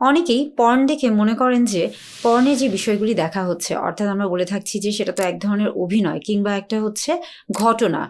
অনেকেই পর্ন দেখে মনে করেন যে পর্নে যে বিষয়গুলি দেখা হচ্ছে, অর্থাৎ আমরা বলে থাকছি যে সেটা তো এক ধরনের অভিনয় কিংবা একটা হচ্ছে ঘটনা।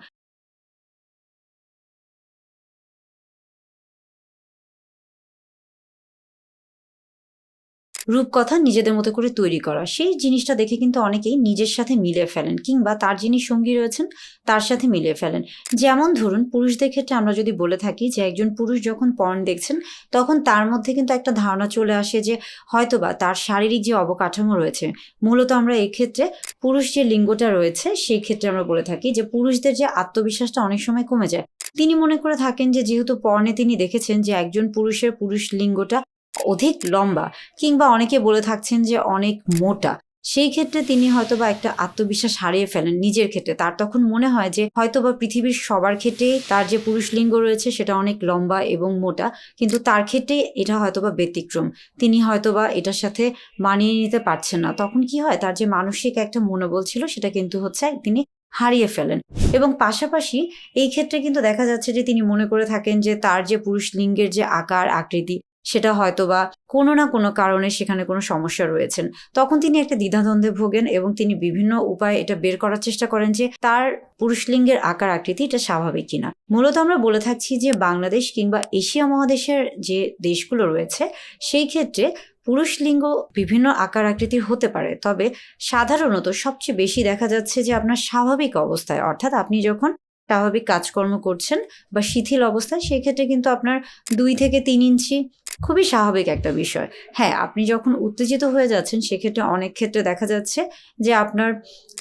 রূপকথা নিজেদের মতো করে তৈরি করা। সেই জিনিসটা দেখে কিন্তু অনেকেই নিজের সাথে মিলিয়ে ফেলেন কিংবা তার যিনি সঙ্গী রয়েছেন, তার সাথে মিলিয়ে ফেলেন। যেমন ধরুন, পুরুষদের ক্ষেত্রে আমরা যদি বলে থাকি যে, একজন পুরুষ যখন পর্ন দেখছেন, তখন তার মধ্যে কিন্তু একটা ধারণা চলে আসে যে, হয়তোবা তার শারীরিক যে অবকাঠামো রয়েছে, মূলত আমরা এক্ষেত্রে পুরুষ যে লিঙ্গটা রয়েছে, সেই ক্ষেত্রে আমরা বলে থাকি যে, পুরুষদের যে আত্মবিশ্বাসটা অনেক সময় কমে যায়। তিনি মনে করে থাকেন যে, যেহেতু পর্নে তিনি দেখেছেন যে, একজন পুরুষের পুরুষ লিঙ্গটা অধিক লম্বা কিংবা অনেকে বলে থাকছেন যে অনেক মোটা। সেই ক্ষেত্রে তিনি হয়তোবা একটা আত্মবিশ্বাস হারিয়ে ফেলেন নিজের ক্ষেত্রে। তার তখন মনে হয় যে হয়তোবা পৃথিবীর সবার ক্ষেত্রে তার যে পুরুষ লিঙ্গ রয়েছে সেটা অনেক লম্বা এবং মোটা, কিন্তু তার ক্ষেত্রে এটা হয়তো বা ব্যতিক্রম। তিনি হয়তোবা এটার সাথে মানিয়ে নিতে পারছেন না। তখন কি হয়? তার যে মানসিক একটা মনোবল ছিল সেটা কিন্তু হচ্ছে তিনি হারিয়ে ফেলেন। এবং পাশাপাশি এই ক্ষেত্রে কিন্তু দেখা যাচ্ছে যে তিনি মনে করে থাকেন যে তার যে পুরুষ লিঙ্গের যে আকার, আকৃতি সেটা হয়তোবা কোনো না কোনো কারণে সেখানে কোনো সমস্যা রয়েছেন। তখন তিনি একটা দ্বিধাদ্বন্দ্বে ভোগেন এবং তিনি বিভিন্ন উপায়ে এটা বের করার চেষ্টা করেন যে তার পুরুষলিঙ্গের আকার আকৃতি এটা স্বাভাবিক কিনা। মূলত আমরা বলে থাকছি যে বাংলাদেশ কিংবা এশিয়া মহাদেশের যে দেশগুলো রয়েছে, সেই ক্ষেত্রে পুরুষ লিঙ্গ বিভিন্ন আকার আকৃতির হতে পারে, তবে সাধারণত সবচেয়ে বেশি দেখা যাচ্ছে যে আপনার স্বাভাবিক অবস্থায়, অর্থাৎ আপনি যখন স্বাভাবিক কাজকর্ম করছেন বা শিথিল অবস্থায়, সেক্ষেত্রে কিন্তু আপনার দুই থেকে তিন ইঞ্চি খুবই স্বাভাবিক একটা বিষয়। হ্যাঁ আপনি যখন উত্তেজিত হয়ে যাচ্ছেন, সেক্ষেত্রে অনেক ক্ষেত্রে দেখা যাচ্ছে যে আপনার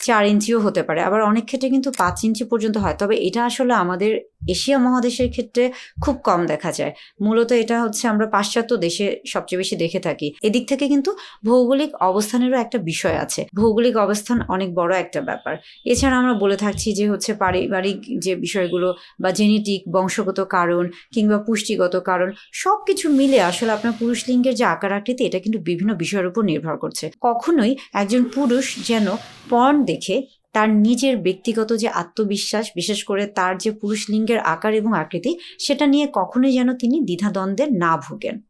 চার ইঞ্চিও হতে পারে। আবার অনেক ক্ষেত্রে কিন্তু পাঁচ ইঞ্চি পর্যন্ত হয়। তবে এটা আসলে আমাদের এশিয়া মহাদেশের ক্ষেত্রে খুব কম দেখা যায়। মূলত এটা হচ্ছে আমরা পাশ্চাত্য দেশে সবচেয়ে বেশি দেখে থাকি। এদিক থেকে কিন্তু ভৌগোলিক অবস্থানেরও একটা বিষয় আছে। ভৌগোলিক অবস্থান অনেক বড় একটা ব্যাপার। এছাড়া আমরা বলে থাকছি যে হচ্ছে পারিবারিক যে বিষয়গুলো বা জেনেটিক, বংশগত কারণ কিংবা পুষ্টিগত কারণ সব কিছু মিলে আসলে আপনার পুরুষ লিঙ্গের যে আকার আকৃতি, এটা কিন্তু বিভিন্ন বিষয়ের উপর নির্ভর করছে। কখনোই একজন পুরুষ যেন পর্ন দেখে তার নিজের ব্যক্তিগত যে আত্মবিশ্বাস, বিশেষ করে তার যে পুরুষ লিঙ্গের আকার এবং আকৃতি, সেটা নিয়ে কখনোই যেন তিনি দ্বিধাদ্বন্দ্বে না ভোগেন।